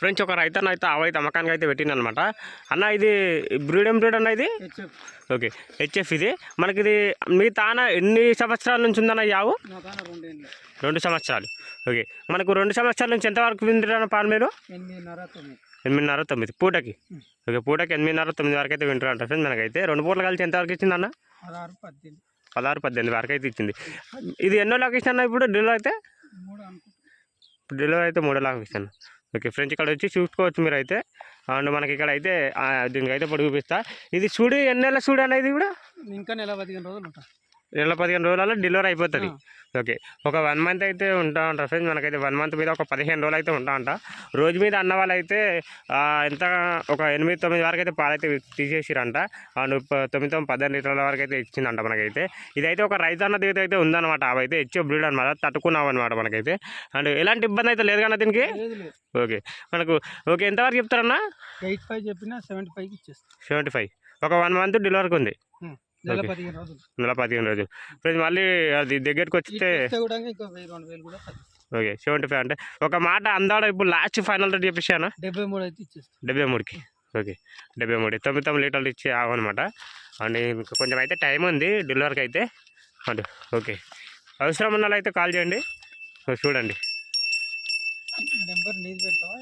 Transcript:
Friends ఒక రైతన్న అయితే ఆవు అయితే అమ్మకానికి అయితే పెట్టింది అనమాట అన్న ఇది బ్రీడ్ ఏం బ్రీడ్ అన్న ఇది? ఓకే హెచ్ఎఫ్ ఇది. మనకి ఇది మీ తాన ఎన్ని సంవత్సరాల నుంచి ఉందన్న రెండేళ్ళు. రెండు సంవత్సరాలు. ఓకే మనకు రెండు సంవత్సరాల నుంచి ఎంతవరకు వింటున్నాను పాలు మీరు? ఎనిమిదిన్నర తొమ్మిది. పూటకి? ఓకే పూటకి ఎనిమిదిన్నర తొమ్మిది వరకు అయితే వింటారంట ఫ్రెండ్స్ మనకైతే. రెండు పూటలు కలిసి ఎంతవరకు ఇచ్చింది అన్న? పదహారు పద్దెనిమిది. వరకు అయితే ఇచ్చింది. ఇది ఎన్నో లాక్ ఇచ్చిన ఇప్పుడు? డెలివరీ అయితే? డెలివరీ అయితే మూడో లాక్ ఇస్తాను ఓకే ఫ్రెండ్స్ ఇక్కడ వచ్చి చూసుకోవచ్చు మీరు అయితే అండ్ మనకి ఇక్కడ అయితే దీనికి అయితే పొడి చూపిస్తా ఇది చూడు ఎన్ని నెలల చూడు అనేది కూడా? ఇంకా నెల పదిహేను రోజులు ఉంటా. నెల పదిహేను రోజులలో డెలివరీ అయిపోతుంది. ఓకే. ఒక వన్ మంత్ అయితే ఉంటా ఉంటారు ఫ్రెండ్స్ మనకైతే వన్ మంత్ మీద ఒక పదిహేను రోజులు అయితే ఉంటా అంట రోజు మీద అన్న వాళ్ళు అయితే ఎంత ఒక ఎనిమిది తొమ్మిది వరకు అయితే పాలు అయితే తీసేసిరంట. అండ్ తొమ్మిది తొమ్మిది పద్దెనిమిది లీటర్ల వరకు అయితే ఇచ్చిందంట మనకైతే. ఇదైతే ఒక రైతన్న దగ్గర అయితే ఉందన్నమాట. అవి అయితే హెచ్ఎఫ్ బ్రీడ్ అనమాట తట్టుకున్నాం అనమాట మనకైతే. అండ్ ఎలాంటి ఇబ్బంది అయితే లేదు కన్నా దీనికి? ఓకే. మనకు ఓకే ఎంతవరకు చెప్తారన్నా? ఎయిట్ ఫైవ్ చెప్పినా సెవెంటీ ఫైవ్కి ఇచ్చేస్తా. Seventy five. ఒక వన్ మంత్ డెలివరీకి ఉంది. నెల. పదిహేను రోజులు. ఫ్రెండ్స్ మళ్ళీ అది దగ్గరికి వచ్చితే ఓకే సెవెంటీ ఫైవ్ అంటే ఒక మాట అందాడ ఇప్పుడు లాస్ట్ ఫైనల్ రేట్ చెప్పేసాను? డెబ్బై మూడు అయితే డెబ్బై మూడుకి. ఓకే డెబ్బై మూడు. తొమ్మిది తొమ్మిది లీటర్లు ఇచ్చి ఆవనమాట. అండ్ ఇంకా కొంచెం అయితే టైం ఉంది డెలివరీకి అయితే. And okay. అవసరం ఉన్న అయితే కాల్ చేయండి. చూడండి. నెంబర్ నీది పెడతావా?